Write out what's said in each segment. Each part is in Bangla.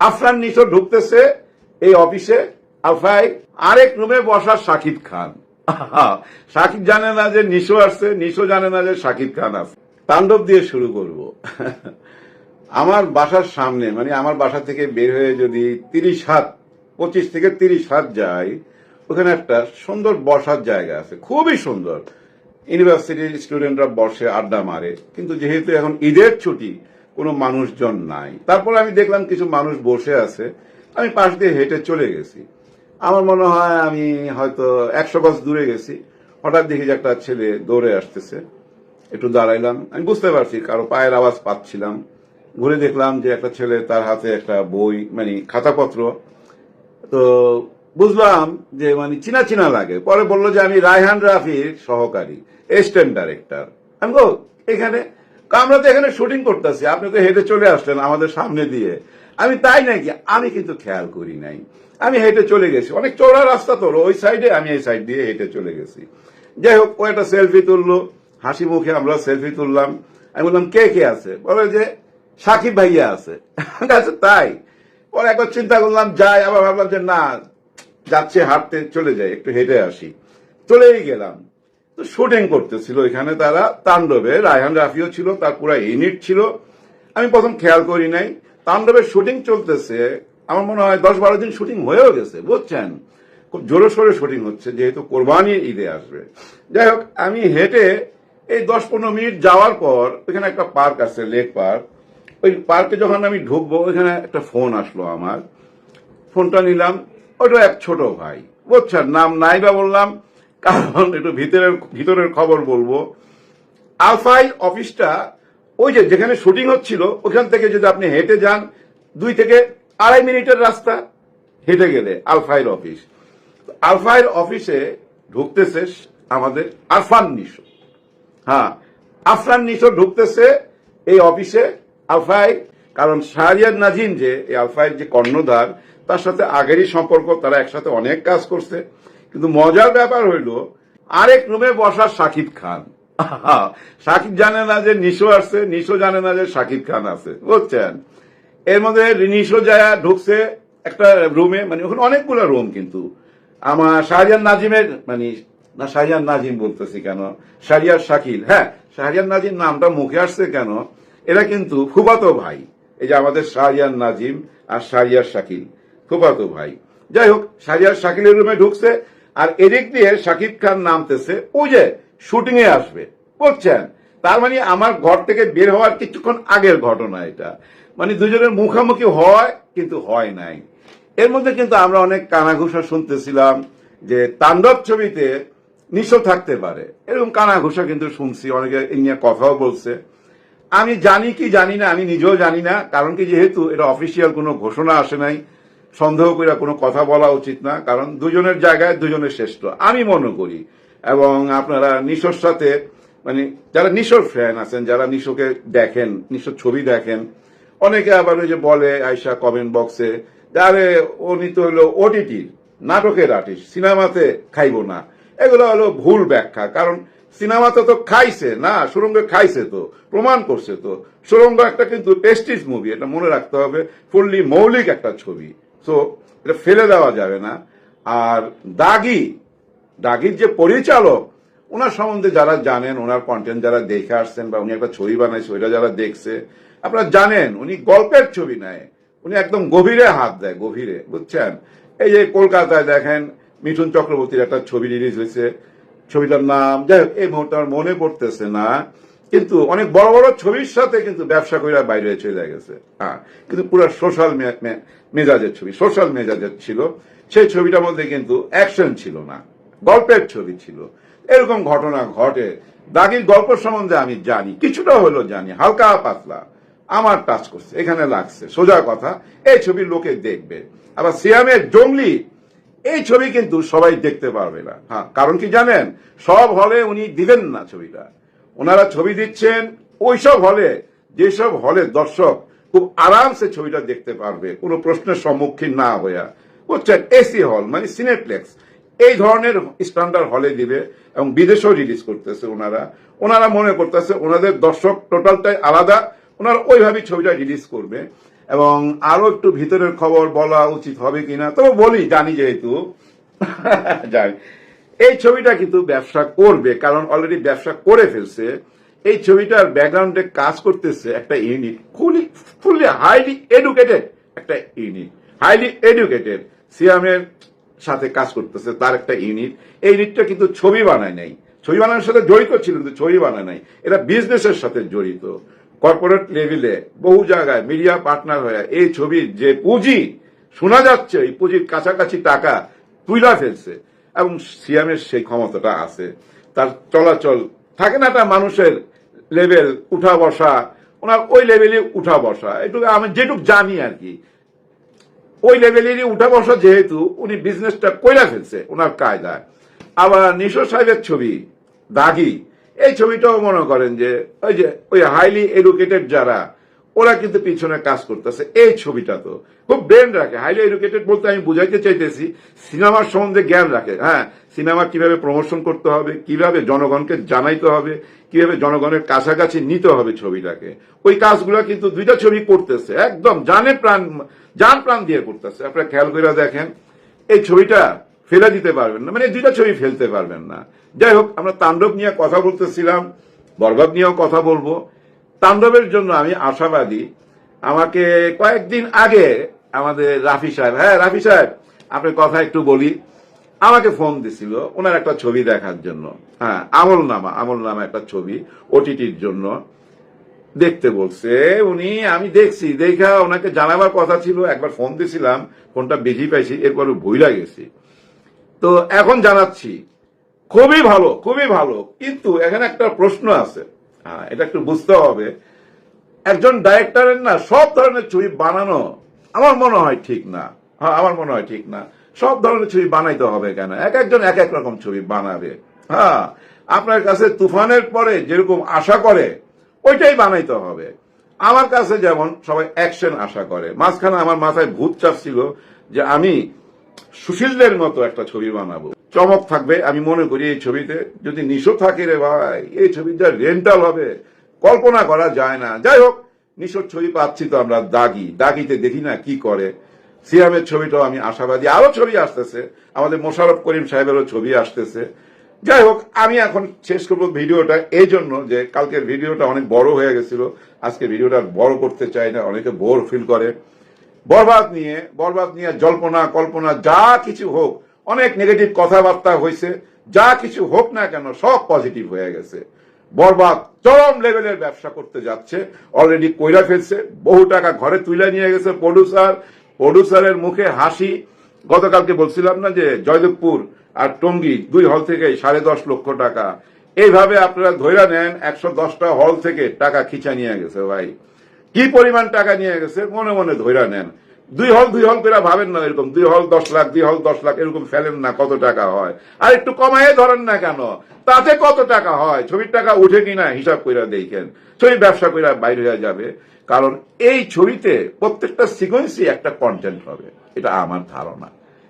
আফরান নিশো ঢুকতেছে এই অফিসে। আলফাই আরেক রুমে বসা শাকিব খান। শাকিব জানে না যে নিশো আসছে, নিশো জানে না যে শাকিব খান আছে তাণ্ডব দিয়ে শুরু করব। আমার বাসার সামনে মানে আমার বাসা থেকে বের হয়ে যদি তিরিশ হাত, পঁচিশ থেকে তিরিশ হাত যাই, ওখানে একটা সুন্দর বসার জায়গা আছে। খুবই সুন্দর। ইউনিভার্সিটির স্টুডেন্টরা বসে আড্ডা মারে। কিন্তু যেহেতু এখন ঈদের ছুটি কোনো মানুষজন নাই। তারপর আমি দেখলাম কিছু মানুষ বসে আছে। আমি পাশ দিয়ে হেঁটে চলে গেছি। আমার মনে হয় আমি হয়তো একশো গজ দূরে গেছি। হঠাৎ দেখি যে একটা ছেলে দৌড়ে আসতেছে। একটু দাঁড়াইলাম। আমি বুঝতে পারছি, কারও পায়ের আওয়াজ পাচ্ছিলাম। ঘুরে দেখলাম যে একটা ছেলে তার হাতে একটা বই মানে খাতাপত্র। তো বুঝলাম যে মানে চিনা চিনা লাগে। পরে বলল যে আমি রায়হান রাফির সহকারী এস্টেন্ট ডাইরেক্টর আমি গো এখানে? আমরা তো এখানে শুটিং করতেছি। আপনি তো হেঁটে চলে আসলেন আমাদের সামনে দিয়ে। আমি তাই নাকি আমি কিন্তু খেয়াল করি নাই। আমি হেঁটে চলে গেছি। অনেক চৌড়া রাস্তা তো, ওই সাইডে আমি এই সাইড দিয়ে হেঁটে চলে গেছি। যাই হোক, ও একটা সেলফি তুললো। হাসি মুখে আমরা সেলফি তুললাম। আমি বললাম, কে কে আছে? বলে যে, সাকিব ভাইয়া আছে। তাই? পরে একবার চিন্তা করলাম, যাই। আবার ভাবলাম যে, না, যাচ্ছে, হাঁটতে চলে যাই, একটু হেঁটে আসি। চলেই গেলাম। তো শুটিং করতেছিল। এখানে তারা তাণ্ডবে, রায়হান রাফিও ছিল, তার পুরো ইউনিট ছিল। আমি প্রথম খেয়াল করি নাই। তাণ্ডবের শুটিং চলতেছে, আমার মনে হয় দশ বারো দিন শুটিং হয়েও গেছে, বুঝছেন? খুব জোরে সোরে শুটিং হচ্ছে, যেহেতু কোরবানির ঈদে আসবে। যাই হোক, আমি হেঁটে এই দশ পনেরো মিনিট যাওয়ার পর ওইখানে একটা পার্ক আছে, লেক পার্ক। ওই পার্কে যখন আমি ঢুকবো, ওইখানে একটা ফোন আসলো আমার। ফোনটা নিলাম ওটা এক ছোট ভাই, বুঝছেন? নাম নাই বা বললাম কারণ একটু ভিতরের ভিতরের খবর বলব। আলফাই অফিসটা ওই যে যেখানে শুটিং হচ্ছিল, ওখান থেকে যদি আপনি হেঁটে যান, দুই থেকে আড়াই মিনিটের রাস্তা হেঁটে গেলে আলফাইল অফিস। আলফাইল অফিসে ঢুকতেছে আমাদের আরফান নিশো। হ্যাঁ আফরান নিশো ঢুকতেছে এই অফিসে আলফাই, কারণ শাহরিয়ার নাজিম যে, এই আলফাইয়ের যে কর্ণধার, তার সাথে আগেরই সম্পর্ক, তারা একসাথে অনেক কাজ করছে। কিন্তু মজার ব্যাপার হইল আরেক রুমে বসা শাকিব খান। শাকিব জানে না যে নিশো আসছে নিশো জানে না যে শাকিব খান আছে বুঝছেন? এর মধ্যে নিশো যায় ঢুকছে একটা রুমে মানে ওখানে অনেকগুলো রুম কিন্তু। আমার শাহরিয়ার নাজিমের মানে না শাহরিয়ার নাজিম বলতেছি কেন? শাহরিয়ার শাকিল হ্যাঁ শাহরিয়ার নাজিম নামটা মুখে আসছে কেন? এরা কিন্তু ফুবাতো ভাই। এই যে আমাদের শাহরিয়ার নাজিম আর শাহরিয়ার শাকিল ফুবাতো ভাই। যাই হোক শাহরিয়ার শাকিলের রুমে ঢুকছে আর এদিক দিয়ে শাকিব খান নামতেছে, ওই যে শুটিং এ আসবে বুঝছেন তার মানে আমার ঘর থেকে বের হওয়ার কিছুক্ষণ আগের ঘটনা এটা। মানে দুজনের মুখামুখি হয়, কিন্তু হয় নাই। এর মধ্যে কিন্তু আমরা অনেক কানাঘুষা শুনতেছিলাম যে তাণ্ডব ছবিতে নিশো থাকতে পারে। এরকম কানাঘুষা কিন্তু শুনছি, অনেকে এই নিয়ে কথাও বলছে। আমি জানি কি জানি না, আমি নিজেও জানি না, কারণ কি যেহেতু এটা অফিসিয়াল কোনো ঘোষণা আসে নাই সন্দেহ করে কোনো কথা বলা উচিত না, কারণ দুজনের জায়গায় দুজনের শ্রেষ্ঠ। আমি মনে করি, এবং আপনারা নিশোর সাথে মানে যারা নিশোর ফ্যান আছেন, যারা নিশোকে দেখেন, নিশোর ছবি দেখেন, অনেকে আবার ওই যে বলে আয়সা কমেন্ট বক্সে আরে ও নিতে হলো ওটিটির নাটকের আর্টিস্ট সিনেমাতে খাইব না। এগুলো হলো ভুল ব্যাখ্যা, কারণ সিনেমাতে তো খাইছে, না, সুরঙ্গে খাইছে তো, প্রমাণ করছে তো। সুরঙ্গ একটা কিন্তু টেস্টিস মুভি এটা মনে রাখতে হবে ফুললি মৌলিক একটা ছবি। সো এটা ফেলে দেওয়া যাবে না। আর দাগি, দাগির যে পরিচালক, ওনার সম্বন্ধে যারা জানেন, ওনার কন্টেন্ট যারা দেখে আসছেন বা উনি একটা ছবি বানাইছে, ওইটা যারা দেখছে, আপনারা জানেন, উনি গল্পের ছবি নেয়। উনি একদম গভীরে হাত দেয়, গভীরে, বুঝছেন? এই যে কলকাতায় দেখেন, মিঠুন চক্রবর্তীর একটা ছবি রিলিজ হয়েছে, ছবিটার নাম, যাই হোক, এই মুহূর্তে আমার মনে পড়তেছে না। কিন্তু অনেক বড় বড় ছবির সাথে কিন্তু ব্যবসা করে বাইরে চলে গেছে। হ্যাঁ কিন্তু পুরো সোশ্যাল মেজাজের ছবি, সোশ্যাল মেজাজের ছিল। সেই ছবিটার মধ্যে কিন্তু অ্যাকশন ছিল না, গল্পের ছবি ছিল। এরকম ঘটনা ঘটে। দাগির গল্প সম্বন্ধে আমি জানি, কিছুটা হলো জানি, হালকা পাতলা। আমার টাচ করছে, এখানে লাগছে, সোজা কথা। এই ছবি লোকে দেখবে। আবার সিয়ামের জঙ্গলি, এই ছবি কিন্তু সবাই দেখতে পারবে না। হ্যাঁ কারণ কি জানেন? সব হলে উনি দিবেন না ছবিটা। ওনারা ছবি দিচ্ছেন, ওইসব হলে, যেসব হলে দর্শক খুব আরামসে ছবিটা দেখতে পারবে, কোনো প্রশ্নের সম্মুখীন না হইয়া বুঝছেন? এসি হল মানে সিনেপ্লেক্স। এই ধরনের স্ট্যান্ডার্ড হলে দিবে এবং বিদেশেও রিলিজ করতেছে ওনারা। ওনারা মনে করতেছে ওনাদের দর্শক টোটালটাই আলাদা। ওনারা ওইভাবেই ছবিটা রিলিজ করবে। এবং আরও একটু ভিতরের খবর বলা উচিত হবে কিনা, তবে বলি, জানি যেহেতু। জানি এই ছবিটা কিন্তু ব্যবসা করবে, কারণ অলরেডি ব্যবসা করে ফেলছে। এই ছবিটার ব্যাকগ্রাউন্ডে কাজ করতেছে একটা unit fully fully highly educated একটা ইউনিট। হাইলি এডুকেটেড সিয়ামের সাথে কাজ করতেছে, তার একটা ইউনিট। এই ইউনিটটা কিন্তু ছবি বানায় নাই। ছবি বানানোর সাথে জড়িত ছিল, কিন্তু ছবি বানায় নাই। এটা বিজনেসের সাথে জড়িত। কর্পোরেট লেভেলে বহু জায়গায় মিডিয়া পার্টনার হয়ে এই ছবির যে পুঁজি, শোনা যাচ্ছে, এই পুঁজির কাছাকাছি টাকা তুইলা ফেলছে। এবং সিয়ামের সেই ক্ষমতাটা আছে, তার চলাচল, থাকে না একটা মানুষের লেভেল উঠা বসা, ওনার ওই লেভেলে উঠা বসা, এটুকু আমি যেটুক জানি আর কি। ওই লেভেলেরই উঠা বসা যেহেতু, উনি বিজনেসটা কইরা ফেলছে ওনার কায়দায়। আবার নিশো সাহেবের ছবি, দাগি, এই ছবিটাও মনে করেন যে, ওই যে, ওই হাইলি এডুকেটেড যারা ওরা কিন্তু পিছনে কাজ করতেছে। এই ছবিটা তো খুব ব্রেন রাখে। হাইলি এডুকেটেড বলতে আমি বুঝাইতে চাইতেছি, সিনেমার সম্বন্ধে জ্ঞান রাখে। হ্যাঁ সিনেমা কীভাবে প্রমোশন করতে হবে, কীভাবে জনগণকে জানাইতে হবে, কীভাবে জনগণের কাছাকাছি নিতে হবে ছবিটাকে। ওই কাজগুলো কিন্তু দুইটা ছবি করতেছে, একদম জানে প্রাণ জান প্রাণ দিয়ে করতেছে। আপনারা খেয়াল করে দেখেন, এই ছবিটা ফেলে দিতে পারবেন না। মানে দুইটা ছবি ফেলতে পারবেন না। যাই হোক, আমরা তাণ্ডব নিয়ে কথা বলতেছিলাম, বরবাদ নিয়েও কথা বলব। তাণ্ডবের জন্য আমি আশাবাদী। আমাকে কয়েকদিন আগে আমাদের রাফি সাহেব হ্যাঁ রাফি সাহেব, আপনার কথা একটু বলি। আমাকে ফোন দিছিল, ওনার একটা ছবি দেখার জন্য। হ্যাঁ আমল নামা আমল নামা একটা ছবি ওটিটির জন্য। দেখতে বলছে, উনি, আমি দেখছি, দেখা, ওনাকে জানাবার কথা ছিল, একবার ফোন দিছিলাম, ফোনটা বেশি পাইছি, এরপরে ভুইলা গেছি। তো এখন জানাচ্ছি, খুবই ভালো খুবই ভালো। কিন্তু এখানে একটা প্রশ্ন আছে। এটা একটু বুঝতে হবে। একজন ডাইরেক্টরের না সব ধরনের ছবি বানানো আমার মনে হয় ঠিক না। হ্যাঁ আমার মনে হয় ঠিক না। সব ধরনের ছবি বানাইতে হবে কেন? এক একজন এক এক রকম ছবি বানাবে। হ্যাঁ আপনার কাছে তুফানের পরে যেরকম আশা করে, ওইটাই বানাইতে হবে। আমার কাছে যেমন সবাই অ্যাকশন আশা করে। মাঝখানে আমার মাথায় ভূত চাপ ছিল যে আমি সুশীলদের মতো একটা ছবি বানাবো। চমক থাকবে, আমি মনে করি এই ছবিতে। যদি নিশো থাকে রে ভাই, এই ছবি যা রেন্টাল হবে, কল্পনা করা যায় না। যাই হোক, নিশোর ছবি পাচ্ছি তো আমরা দাগি। দাগিতে দেখি না কি করে। সিয়ামের ছবিটাও আমি আশাবাদী। আরও ছবি আসতেছে। আমাদের মোশারফ করিম সাহেবেরও ছবি আসতেছে। যাই হোক, আমি এখন শেষ করব ভিডিওটা এই জন্য যে কালকের ভিডিওটা অনেক বড় হয়ে গেছিল। আজকে ভিডিওটা বড় করতে চাই না, অনেকে বোর ফিল করে। বরবাদ নিয়ে বরবাদ নিয়ে জল্পনা, কল্পনা, যা কিছু হোক, অনেক নেগেটিভ কথাবার্তা হয়েছে, যা কিছু হোক না কেন সব পজিটিভ হয়ে গেছে। বরবাদ চরম লেভেলের ব্যবসা করতে যাচ্ছে অলরেডি কইরা ফেলছে, বহু টাকা ঘরে তুলে নিয়ে গেছে প্রডিউসার প্রডিউসারের মুখে হাসি। গতকালকে বলছিলাম না যে জয়দেবপুর আর টঙ্গী দুই হল থেকে সাড়ে দশ লক্ষ টাকা। এইভাবে আপনারা ধৈরা নেন, একশো দশটা হল থেকে টাকা খিচা নিয়ে গেছে ভাই। কি পরিমাণ টাকা নিয়ে গেছে মনে মনে ধৈরা নেন। দুই হল দুই হল করে ভাবেন না এরকম। দুই হল, দশ লাখ, দুই হল, দশ লাখ, এরকম ফেলেন না কত টাকা হয়। আর একটু কমাই ধরেন না কেন? তাতে কত টাকা হয়? ছবির টাকা উঠে কিনা হিসাব কইরা দেখেন। ছবি ব্যবসা কইরা বাইরে হয়ে যাবে। কারণ এই ছবিতে প্রত্যেকটা সিকোয়েন্সই একটা কন্টেন্ট হবে। এটা আমার ধারণা।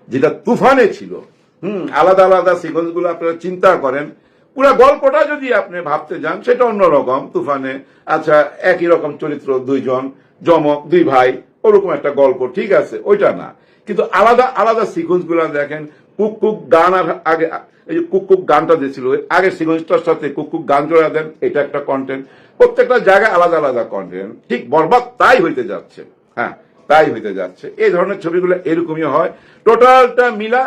যেটা তুফানে ছিল। হুম, আলাদা আলাদা সিকোয়েন্সগুলো আপনারা চিন্তা করেন। পুরো গল্পটা যদি আপনি ভাবতে যান, সেটা অন্যরকম তুফানে আচ্ছা একই রকম চরিত্র, দুইজন জমক দুই ভাই, ওরকম একটা গল্প, ঠিক আছে, ওইটা না। কিন্তু আলাদা আলাদা সিকোয়েন্সগুলো দেখেন, কুক কুক গান আর আগে, এই যে গানটা দিয়েছিল আগের সিকোয়েন্সটার সাথে কুক কুক গান জোড়া দেন, এটা একটা কন্টেন্ট প্রত্যেকটা জায়গায় আলাদা আলাদা কন্টেন্ট ঠিক বরবাদ তাই হইতে যাচ্ছে। হ্যাঁ তাই হইতে যাচ্ছে। এই ধরনের ছবিগুলো এরকমই হয়। টোটালটা মিলা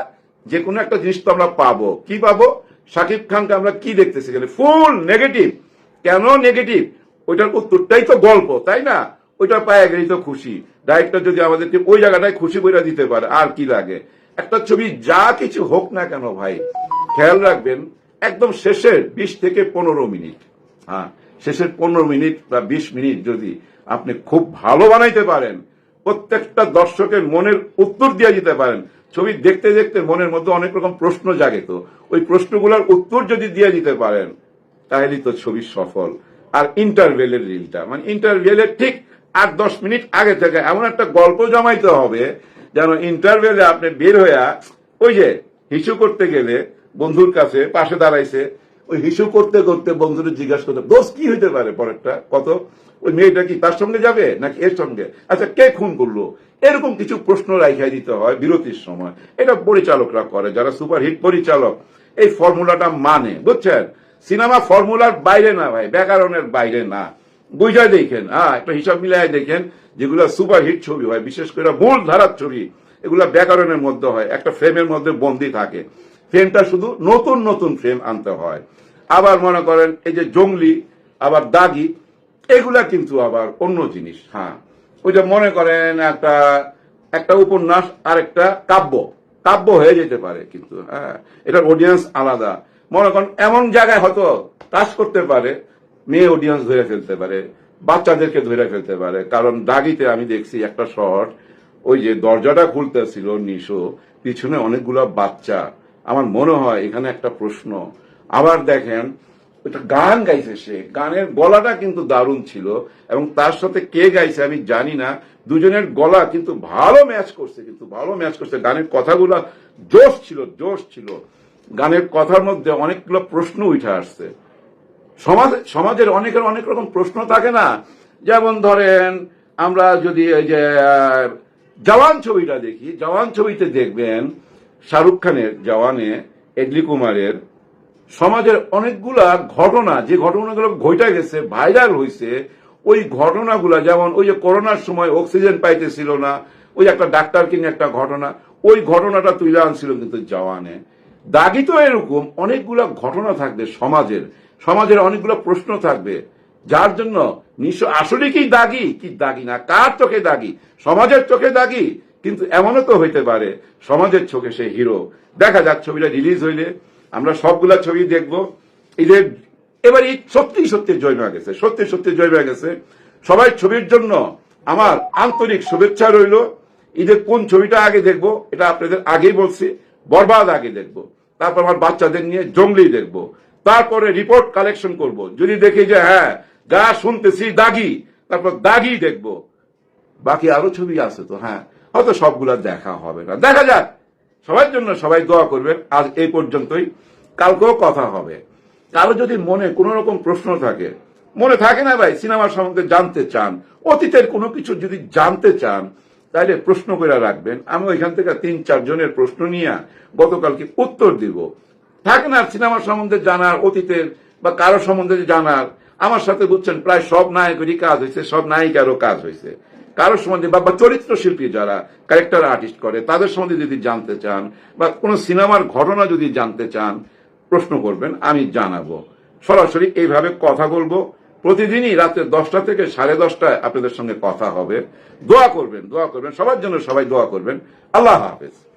যে কোনো একটা জিনিস তো আমরা পাবো। কি পাবো? শাকিব খানকে আমরা কি দেখতেছি এখানে? ফুল নেগেটিভ কেন নেগেটিভ ওইটার উত্তরটাই তো গল্প, তাই না? ওইটা পায়ে গেলেই তো খুশি। ডাইরেক্টর যদি আমাদেরকে ওই জায়গাটায় খুশি করে দিতে পারে, আর কি লাগে? একটা ছবি যা কিছু হোক না কেন ভাই, খেয়াল রাখবেন, একদম শেষের বিশ থেকে পনেরো মিনিট হ্যাঁ শেষের পনেরো মিনিট বা বিশ মিনিট যদি আপনি খুব ভালো বানাইতে পারেন, প্রত্যেকটা দর্শকের মনের উত্তর দিয়ে দিতে পারেন ছবি দেখতে দেখতে মনের মধ্যে অনেক রকম প্রশ্ন জাগে তো। ওই প্রশ্নগুলোর উত্তর যদি দিয়ে দিতে পারেন, তাহলেই তো ছবি সফল। আর ইন্টারভেলের রিলটা মানে ইন্টারভেলের ঠিক আট দশ মিনিট আগে থেকে এমন একটা গল্প জমাইতে হবে, যেন ইন্টারভেলে আপনি বের হইয়া ওই যে হিসু করতে গেলে বন্ধুর কাছে পাশে দাঁড়াইছে, ওই হিসু করতে করতে বন্ধুদের জিজ্ঞাসা করতে, দোষ কি হইতে পারে পরেরটা? কত? ওই মেয়েটা কি তার সঙ্গে যাবে নাকি এর সঙ্গে? আচ্ছা কে খুন করল? এরকম কিছু প্রশ্ন রাইখাই দিতে হয় বিরতির সময়। এটা পরিচালকরা করে, যারা সুপারহিট পরিচালক। এই ফর্মুলাটা মানে বুঝছেন? সিনেমা ফর্মুলার বাইরে না ভাই, ব্যাকরণের বাইরে না। বুঝাই দেখেন হ্যাঁ একটা হিসাব মিলাই দেখেন, যেগুলো সুপারহিট ছবি হয়, বিশেষ করে মূল ধারার ছবি, এগুলা ব্যাকরণের মধ্যে হয়, একটা ফ্রেমের মধ্যে বন্দি থাকে। ফ্রেমটা শুধু নতুন নতুন ফ্রেম আনতে হয়। আবার মনে করেন, এই যে জঙ্গলি, আবার দাগি এগুলা কিন্তু আবার অন্য জিনিস হ্যাঁ। ওই যে মনে করেন একটা একটা উপন্যাস আর একটা কাব্য। কাব্য হয়ে যেতে পারে কিন্তু হ্যাঁ। এটার অডিয়েন্স আলাদা। মনে করেন এমন জায়গায় হয়তো টাচ করতে পারে, মেয়ে অডিয়েন্স ধরে ফেলতে পারে, বাচ্চাদেরকে ধরে ফেলতে পারে। কারণ দাগিতে আমি দেখছি একটা শহর, ওই যে দরজাটা খুলতেছিল নিশো, পিছনে অনেকগুলো বাচ্চা। আমার মনে হয় এখানে একটা প্রশ্ন। আবার দেখেন একটা গান গাইছে সে। গানের গলাটা কিন্তু দারুণ ছিল এবং তার সাথে কে গাইছে আমি জানি না। দুজনের গলা কিন্তু ভালো ম্যাচ করছে, কিন্তু ভালো ম্যাচ করছে। গানের কথাগুলো জোশ ছিল জোশ ছিল। গানের কথার মধ্যে অনেকগুলো প্রশ্ন উঠে আসছে। সমাজ, সমাজের অনেকের অনেক রকম প্রশ্ন থাকে না। যেমন ধরেন, আমরা যদি এই যে, জওয়ান ছবিটা দেখি, জওয়ান ছবিতে দেখবেন শাহরুখ খানের জওয়ানে এডলি কুমারের সমাজের অনেকগুলা ঘটনা, যে ঘটনাগুলো ঘটে গেছে ভাইরাল হয়েছে ওই ঘটনাগুলা যেমন ওই যে করোনার সময় অক্সিজেন পাইতেছিল না, ওই একটা ডাক্তার কিনে একটা ঘটনা, ওই ঘটনাটা তুলে আনছিল কিন্তু জওয়ানে। দাগি তো এরকম অনেকগুলো ঘটনা থাকবে সমাজের সমাজের অনেকগুলো প্রশ্ন থাকবে। যার জন্য নিশ্চয় আসলে কি দাগি? কি দাগি না? কার চোখে দাগি? সমাজের চোখে দাগি? কিন্তু এমনও তো হইতে পারে, সমাজের চোখে সে হিরো। দেখা যাক ছবিটা রিলিজ হইলে। আমরা সবগুলা ছবি দেখব। ঈদের এবার ঈদ সত্যি সত্যি জয়মা গেছে সত্যি সত্যি জয়মা গেছে। সবাই ছবির জন্য আমার আন্তরিক শুভেচ্ছা রইল। ঈদের কোন ছবিটা আগে দেখব, এটা আপনাদের আগেই বলছি, বরবাদ আগে দেখব। তারপর আমার বাচ্চাদের নিয়ে জঙ্গলি দেখব। তারপরে রিপোর্ট কালেকশন করব। যদি দেখি যে হ্যাঁ গা শুনতেছি দাগি, তারপর দাগি দেখব। বাকি আরও ছবি আছে তো হ্যাঁ। হয়তো সবগুলা দেখা হবে না। দেখা যাক। সবার জন্য সবাই দোয়া করবেন। আজ এই পর্যন্তই। কালকেও কথা হবে। কারও যদি মনে কোনো রকম প্রশ্ন থাকে, মনে থাকে না ভাই সিনেমার সম্বন্ধে জানতে চান, অতীতের কোনো কিছু যদি জানতে চান তাহলে প্রশ্ন করে রাখবেন। আমি ওইখান থেকে তিন চার জনের প্রশ্ন নিয়ে গতকালকে উত্তর দিব। থাকে না সিনেমার সম্বন্ধে জানার, অতীতের বা কারও সম্বন্ধে জানার। আমার সাথে বুঝছেন, প্রায় সব নায়কেরই কাজ হয়েছে সব নায়িকারও কাজ হয়েছে কারও সম্বন্ধে বা বা চরিত্র শিল্পী যারা ক্যারেক্টার আর্টিস্ট করে, তাদের সম্বন্ধে যদি জানতে চান বা কোনো সিনেমার ঘটনা যদি জানতে চান, প্রশ্ন করবেন, আমি জানাব। সরাসরি এইভাবে কথা বলব। প্রতিদিনই রাতে দশটা থেকে সাড়ে দশটায় আপনাদের সঙ্গে কথা হবে। দোয়া করবেন দোয়া করবেন, সবার জন্য সবাই দোয়া করবেন। আল্লাহ হাফেজ।